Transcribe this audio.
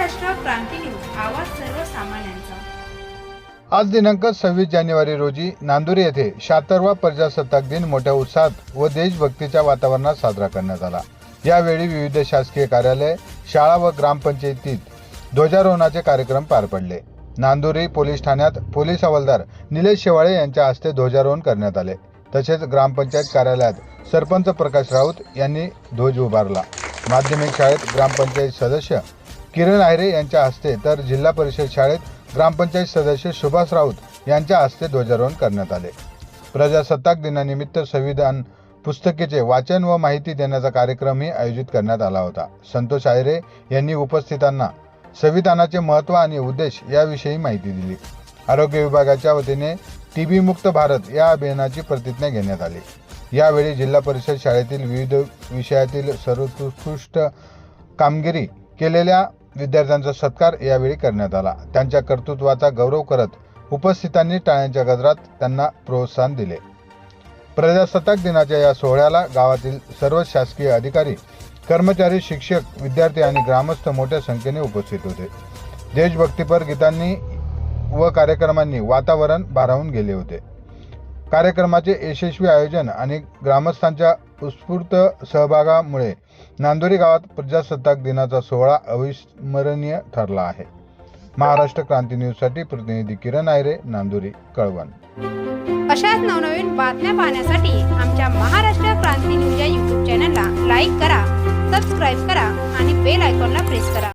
आवाज सर्वसामान्यांचा. आज दिनांक सव्वीस जानेवारी रोजी नांदुरी येथे शहात्तरवा प्रजासत्ताक दिन मोठ्या उत्साहात व देशभक्तीच्या वातावरणात साजरा करण्यात आला. यावेळी विविध शासकीय कार्यालय शाळा व ग्रामपंचायतीत ध्वजारोहणाचे कार्यक्रम पार पडले. नांदुरी पोलीस ठाण्यात पोलीस हवालदार निलेश शेवाळे यांच्या हस्ते ध्वजारोहण करण्यात आले. तसेच ग्रामपंचायत कार्यालयात सरपंच प्रकाश राऊत यांनी ध्वज उभारला. माध्यमिक शाळेत ग्रामपंचायत सदस्य किरण आयरे यांच्या हस्ते तर जिल्हा परिषद शाळेत ग्रामपंचायत सदस्य सुभाष राऊत यांच्या हस्ते ध्वजारोहण करण्यात आले. प्रजासत्ताक दिनानिमित्त संविधान पुस्तकेचे वाचन व माहिती देण्याचा कार्यक्रमही आयोजित करण्यात आला होता. संतोष आयरे यांनी उपस्थितांना संविधानाचे महत्त्व आणि उद्देश याविषयी माहिती दिली. आरोग्य विभागाच्या वतीने टी बी मुक्त भारत या अभियानाची प्रतिज्ञा घेण्यात आली. यावेळी जिल्हा परिषद शाळेतील विविध विषयातील सर्वोत्कृष्ट कामगिरी केलेल्या विद्यार्थ्यांचा सत्कार यावेळी करण्यात आला. त्यांच्या कर्तृत्वाचा गौरव करत उपस्थितांनी टाळ्यांच्या गजरात त्यांना प्रोत्साहन दिले. प्रजासत्ताक दिनाच्या या सोहळ्याला गावातील सर्व शासकीय अधिकारी कर्मचारी शिक्षक विद्यार्थी आणि ग्रामस्थ मोठ्या संख्येने उपस्थित होते. देशभक्तीपर गीतांनी व कार्यक्रमांनी वातावरण भारावून गेले होते. कार्यक्रमाचे यशस्वी आयोजन आणि ग्रामस्थांच्या उत्स्फूर्त सहभागामुळे नांदोरी गावात प्रजासत्ताक दिनाचा सोहळा अविस्मरणीय ठरला आहे. महाराष्ट्र क्रांती न्यूजसाठी प्रतिनिधी किरण आयरे नांदोरी कळवण. अशाच नवनवीन बातम्या पाहण्यासाठी आमच्या महाराष्ट्र क्रांती न्यूज या यूट्यूब चॅनलला लाईक करा सबस्क्राईब करा आणि बेल आयकॉनला प्रेस करा.